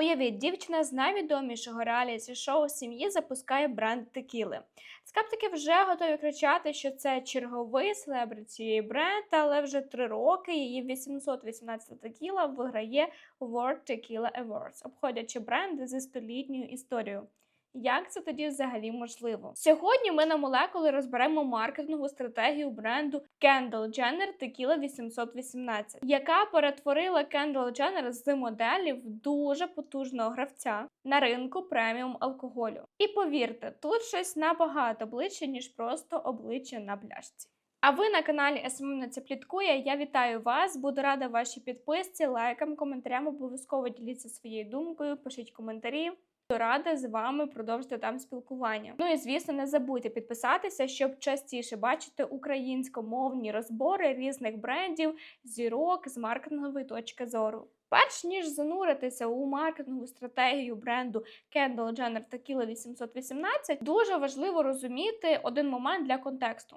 Уявіть, дівчина з найвідомішого реаліті шоу сім'ї запускає бренд текіли. Скептики вже готові кричати, що це черговий селебриті бренд, але вже три роки її 818 текіла виграє World Tequila Awards, обходячи бренди зі столітньою історією. Як це тоді взагалі можливо? Сьогодні ми на молекули розберемо маркетингову стратегію бренду Kendall Jenner Tequila 818, яка перетворила Kendall Jenner з моделі в дуже потужного гравця на ринку преміум алкоголю. І повірте, тут щось набагато ближче, ніж просто обличчя на пляшці. А ви на каналі СММ на це пліткує. Я вітаю вас. Буду рада вашій підписці, лайкам, коментарям. Обов'язково діліться своєю думкою, пишіть коментарі. Рада з вами продовжити там спілкування. Ну і звісно, не забудьте підписатися, щоб частіше бачити українськомовні розбори різних брендів, зірок з маркетингової точки зору. Перш ніж зануритися у маркетингову стратегію бренду Kendall Jenner Tequila 818, дуже важливо розуміти один момент для контексту.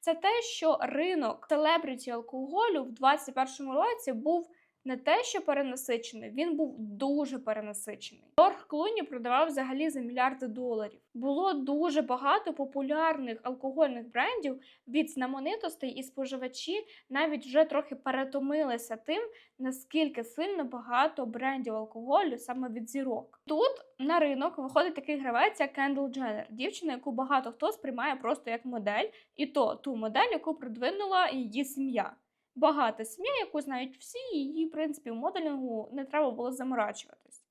Це те, що ринок селебріті алкоголю в 2021 році був не те, що перенасичений, він був дуже перенасичений. Торг Клуні продавав взагалі за мільярди доларів. Було дуже багато популярних алкогольних брендів від знаменитостей, і споживачі навіть вже трохи перетомилися тим, наскільки сильно багато брендів алкоголю саме від зірок. Тут на ринок виходить такий гравець, як Кендл Дженнер, дівчина, яку багато хто сприймає просто як модель, і то ту модель, яку продвинула її сім'я багата сім'я, яку знають всі, і її, в принципі, в моделінгу не треба було заморачуватись.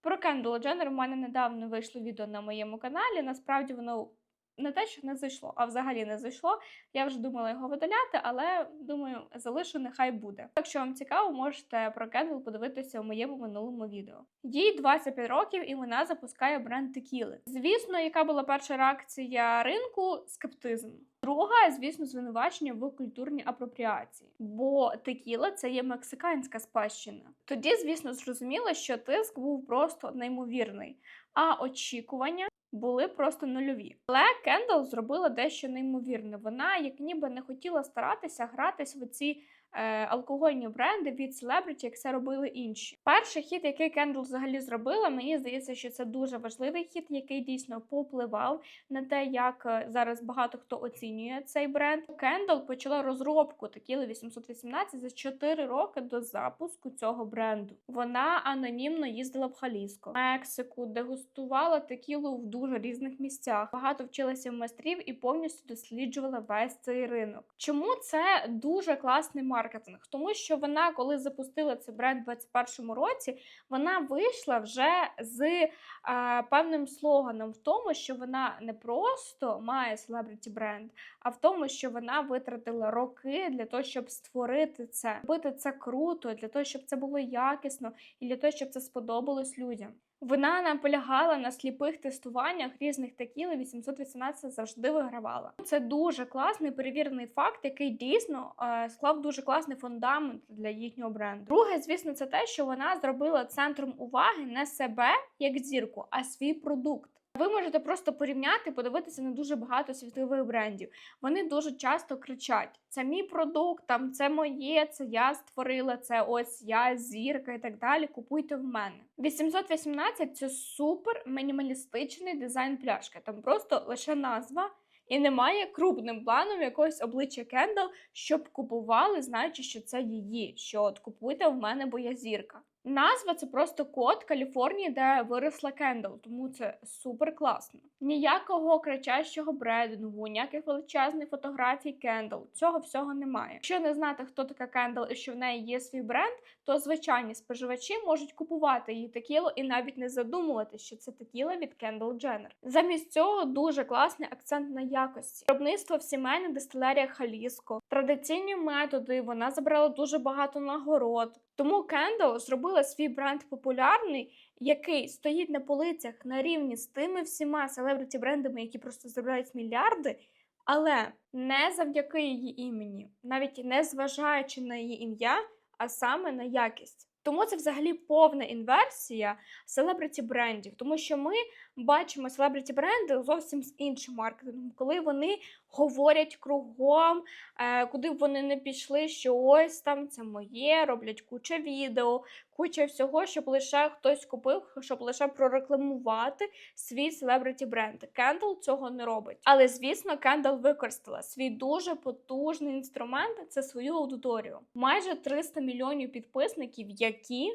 Про Кендала Дженнер в мене недавно вийшло відео на моєму каналі. Насправді воно не те, що не зайшло, а взагалі не зайшло. Я вже думала його видаляти, але думаю, залишу, нехай буде. Якщо вам цікаво, можете про Кендл подивитися у моєму минулому відео. Їй 25 років і вона запускає бренд текіли. Звісно, яка була перша реакція ринку скептизм. Друга, звісно, звинувачення в культурній апропріації, бо текіла це є мексиканська спадщина. Тоді, звісно, зрозуміло, що тиск був просто неймовірний, а очікування були просто нульові. Але Кендал зробила дещо неймовірне. Вона, як ніби не хотіла старатися гратись в ці алкогольні бренди від селебриті, як це робили інші. Перший хід, який Кендал взагалі зробила, мені здається, що це дуже важливий хід, який дійсно попливав на те, як е, зараз багато хто оцінює цей бренд. Кендал почала розробку Tequila 818 за 4 роки до запуску цього бренду. Вона анонімно їздила в Халіско, Мексику, дегустувала текілу в дуже різних місцях. Багато вчилася в майстрів і повністю досліджувала весь цей ринок. Чому це дуже класний маркетинг? Тому що вона, коли запустила цей бренд у 2021 році, вона вийшла вже з е, певним слоганом в тому, що вона не просто має селебриті бренд, а в тому, що вона витратила роки для того, щоб створити це, робити це круто, для того, щоб це було якісно, і для того, щоб це сподобалось людям. Вона наполягала на сліпих тестуваннях різних текіл, і 818 завжди вигравала. Це дуже класний перевірений факт, який дійсно е, склав дуже класний фундамент для їхнього бренду. Друге, звісно, це те, що вона зробила центром уваги не себе як зірку, а свій продукт. Ви можете просто порівняти, подивитися на дуже багато світових брендів. Вони дуже часто кричать: це мій продукт, там це моє, це я створила, це ось я зірка і так далі. Купуйте в мене. 818 це супер мінімалістичний дизайн пляшки. Там просто лише назва. І немає крупним планом якогось обличчя Кендал, щоб купували, знаючи, що це її. Що от купуйте в мене, бо я зірка. Назва це просто код Каліфорнії, де виросла Кендал, тому це супер класно. Ніякого кричащого брендингу, ніяких величезних фотографій Кендал. Цього всього немає. Якщо не знати, хто така Кендал і що в неї є свій бренд, то звичайні споживачі можуть купувати її текілу і навіть не задумувати, що це текіла від Kendall Jenner. Замість цього дуже класний акцент на якості. Виробництво в сімейних дистилеріях Халіско, традиційні методи. Вона забрала дуже багато нагород. Тому Кендал зробила свій бренд популярний, який стоїть на полицях на рівні з тими всіма селебриті брендами, які просто заробляють мільярди. Але не завдяки її імені, навіть не зважаючи на її ім'я, а саме на якість. Тому це взагалі повна інверсія селебриті брендів, тому що ми бачимо селебриті бренди зовсім з іншим маркетингом, коли вони говорять кругом, е, куди б вони не пішли, що ось там це моє, роблять куча відео, куча всього, щоб лише хтось купив, щоб лише прорекламувати свій селебриті бренд. Кендл цього не робить. Але звісно, Кендл використала свій дуже потужний інструмент це свою аудиторію. Майже 300 мільйонів підписників, які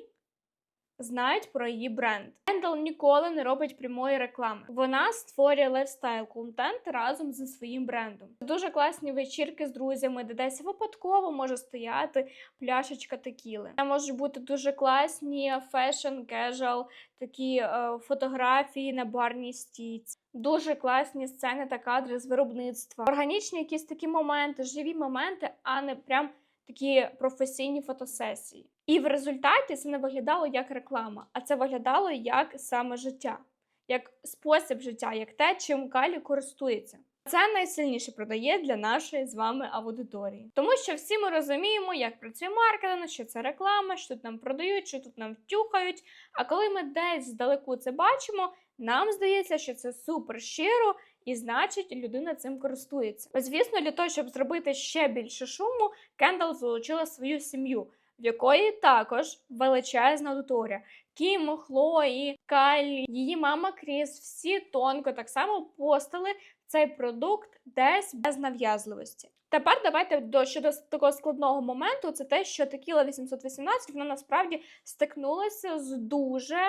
знають про її бренд. Кендл ніколи не робить прямої реклами. Вона створює лайфстайл контент разом зі своїм брендом. Дуже класні вечірки з друзями, де десь випадково може стояти пляшечка текіли. Це можуть бути дуже класні фешн, кежуал, такі е, фотографії на барній стійці. Дуже класні сцени та кадри з виробництва. Органічні якісь такі моменти, живі моменти, а не прям такі професійні фотосесії. І в результаті це не виглядало як реклама, а це виглядало як саме життя, як спосіб життя, як те, чим Калі користується. Це найсильніше продає для нашої з вами аудиторії, тому що всі ми розуміємо, як працює маркетинг, що це реклама, що тут нам продають, що тут нам втюхають. А коли ми десь здалеку це бачимо, нам здається, що це супер щиро, і значить, людина цим користується. Звісно, для того, щоб зробити ще більше шуму, Кендал залучила свою сім'ю, в якої також величезна аудиторія. Кім, Хлої, Кайлі, її мама Кріс, всі тонко так само постили цей продукт десь без нав'язливості. Тепер давайте до щодо такого складного моменту. Це те, що Текіла 818 вона насправді стикнулася з дуже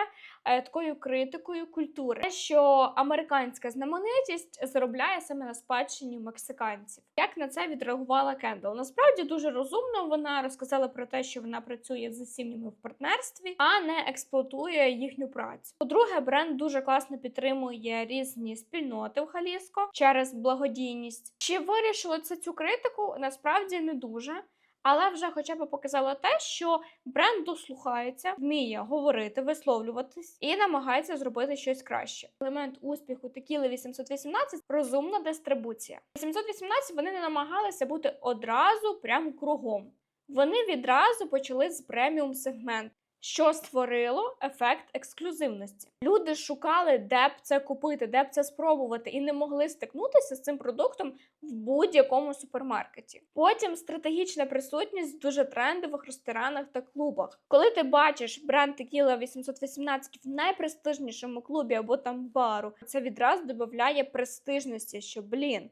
е, такою критикою культури, що американська знаменитість заробляє саме на спадщині мексиканців. Як на це відреагувала Кендал? Насправді дуже розумно. Вона розказала про те, що вона працює з сім'ями в партнерстві, а не експлуатує їхню працю. По-друге, бренд дуже класно підтримує різні спільноти в Халіско через благодійність. Чи вирішило це цю критику? Насправді не дуже. Але вже хоча б показало те, що бренд дослухається, вміє говорити, висловлюватись і намагається зробити щось краще. Елемент успіху Текіли 818 розумна дистрибуція. 818 вони не намагалися бути одразу прямо кругом. Вони відразу почали з преміум сегменту. Що створило ефект ексклюзивності. Люди шукали, де б це купити, де б це спробувати, і не могли стикнутися з цим продуктом в будь-якому супермаркеті. Потім стратегічна присутність в дуже трендових ресторанах та клубах. Коли ти бачиш бренд Tequila 818 в найпрестижнішому клубі або там бару, це відразу додає престижності, що блін.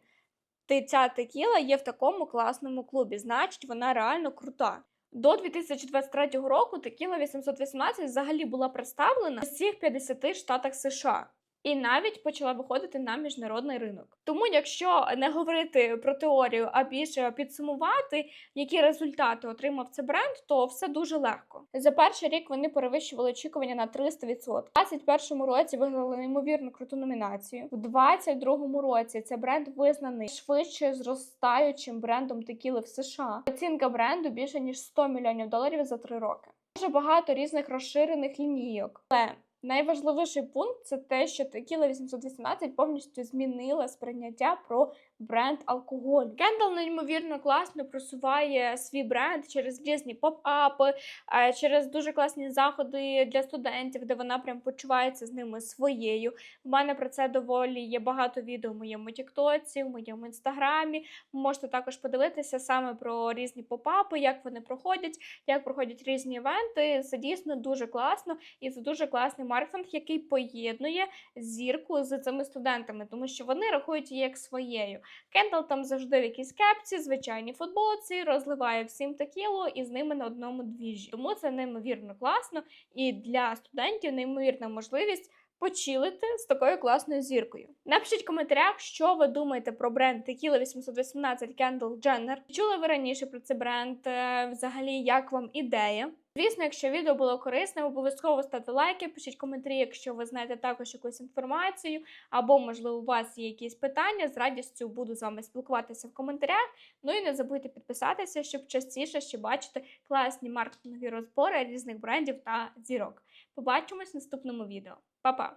Ти ця текіла є в такому класному клубі, значить вона реально крута. До 2023 року Текіла 818 взагалі була представлена в усіх 50 штатах США. І навіть почала виходити на міжнародний ринок. Тому, якщо не говорити про теорію, а більше підсумувати, які результати отримав цей бренд, то все дуже легко. За перший рік вони перевищували очікування на 300%. У 2021 році виграли неймовірно круту номінацію. У 2022 році цей бренд визнаний швидше зростаючим брендом текіли в США. Оцінка бренду більше ніж 100 мільйонів доларів за три роки. Дуже багато різних розширених лінійок. Але Найважливіший пункт це те, що Tequila 818 повністю змінила сприйняття про бренд алкоголю. Кендал неймовірно класно просуває свій бренд через різні поп-апи, е, через дуже класні заходи для студентів, де вона прям почувається з ними своєю. У мене про це доволі є багато відео в моєму Тіктоці, в моєму інстаграмі. Можете також подивитися саме про різні поп-апи, як вони проходять, як проходять різні івенти. Це дійсно дуже класно і це дуже класний маркетинг, який поєднує зірку з цими студентами, тому що вони рахують її як своєю. Кендал там завжди в якійсь кепці, звичайній футболці, розливає всім текілу і з ними на одному двіжі. Тому це неймовірно класно і для студентів неймовірна можливість. Почилити з такою класною зіркою. Напишіть в коментарях, що ви думаєте про бренд Tequila 818 Kendall Jenner. Чули ви раніше про цей бренд? Е, Взагалі, як вам ідея? Звісно, якщо відео було корисним, обов'язково ставте лайки, пишіть коментарі, якщо ви знаєте також якусь інформацію, або, можливо, у вас є якісь питання. З радістю буду з вами спілкуватися в коментарях. Ну і не забудьте підписатися, щоб частіше ще бачити класні маркетингові розбори різних брендів та зірок. Побачимось в наступному відео. Па-па!